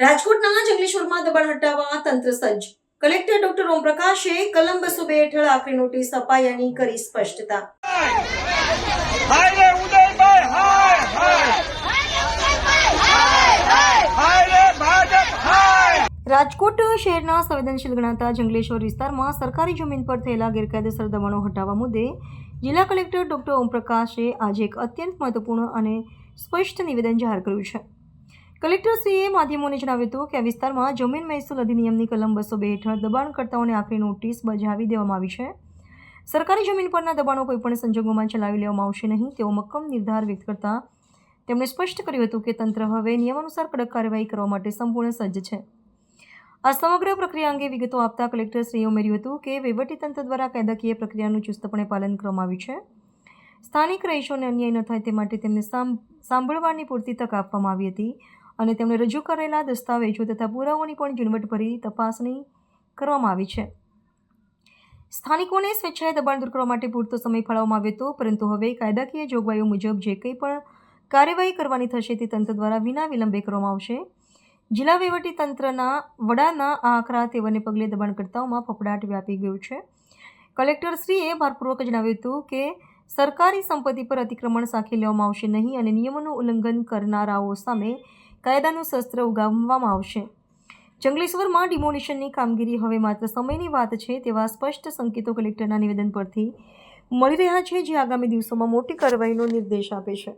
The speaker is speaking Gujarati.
વિસ્તારમાં દબાણ હટાવવા તંત્ર સજ્જ. કલેક્ટર ડોક્ટર ઓમપ્રકાશે કલમ બસો બે હેઠળ આખરી નોટિસ અપાયાની કરી સ્પષ્ટતા. હાય રે ઉદયભાઈ હાય હાય. હાય રે ભાજપ હાય. રાજકોટ શહેરના સંવેદનશીલ ગણાતા જંગલેશ્વર વિસ્તારમાં સરકારી જમીન પર થયેલા ગેરકાયદેસર દબાણો હટાવવા મુદ્દે જિલ્લા કલેક્ટર ડોક્ટર ઓમપ્રકાશે આજે એક અત્યંત મહત્વપૂર્ણ અને સ્પષ્ટ નિવેદન જાહેર કર્યું છે. કલેક્ટરશ્રીએ માધ્યમોને જણાવ્યું હતું કે આ વિસ્તારમાં જમીન મહેસૂલ અધિનિયમની કલમ બસો બે હેઠળ દબાણકર્તાઓને આખરી નોટિસ બજાવી દેવામાં આવી છે. સરકારી જમીન પરના દબાણો કોઈપણ સંજોગોમાં ચલાવી લેવામાં આવશે નહીં તેવો મક્કમ નિર્ધાર વ્યક્ત કરતા તેમણે સ્પષ્ટ કર્યું હતું કે તંત્ર હવે નિયમાનુસાર કડક કાર્યવાહી કરવા માટે સંપૂર્ણ સજ્જ છે. આ સમગ્ર પ્રક્રિયા અંગે વિગતો આપતા કલેક્ટરશ્રીએ ઉમેર્યું હતું કે વહીવટીતંત્ર દ્વારા કાયદાકીય પ્રક્રિયાનું ચુસ્તપણે પાલન કરવામાં આવ્યું છે. સ્થાનિક રહીશોને અન્યાય ન થાય તે માટે તેમને સાંભળવાની પૂરતી તક આપવામાં આવી હતી. અને તેમણે રજૂ કરેલા દસ્તાવેજો તથા પુરાવાઓની પણ ઝીણવટભરી તપાસણી કરવામાં આવી છે. સ્થાનિકોને સ્વેચ્છાએ દબાણ દૂર કરવા માટે પૂરતો સમય ફાળવવામાં આવ્યો હતો, પરંતુ હવે કાયદાકીય જોગવાઈઓ મુજબ જે કંઈ પણ કાર્યવાહી કરવાની થશે તે તંત્ર દ્વારા વિના વિલંબે કરવામાં આવશે. જિલ્લા વહીવટી તંત્રના વડાના આ આકરા તેવરને પગલે દબાણકર્તાઓમાં ફફડાટ વ્યાપી ગયું છે. કલેક્ટરશ્રીએ ભારપૂર્વક જણાવ્યું હતું કે, સરકારી સંપત્તિ પર અતિક્રમણ સાખી લેવામાં આવશે નહીં અને નિયમોનું ઉલ્લંઘન કરનારાઓ સામે કાયદાનું શસ્ત્ર ઉગામવામાં આવશે. જંગલેશ્વરમાં ડિમોલિશનની કામગીરી હવે માત્ર સમયની વાત છે તેવા સ્પષ્ટ સંકેતો કલેક્ટરના નિવેદન પરથી મળી રહ્યા છે જે આગામી દિવસોમાં મોટી કાર્યવાહીનો નિર્દેશ આપે છે.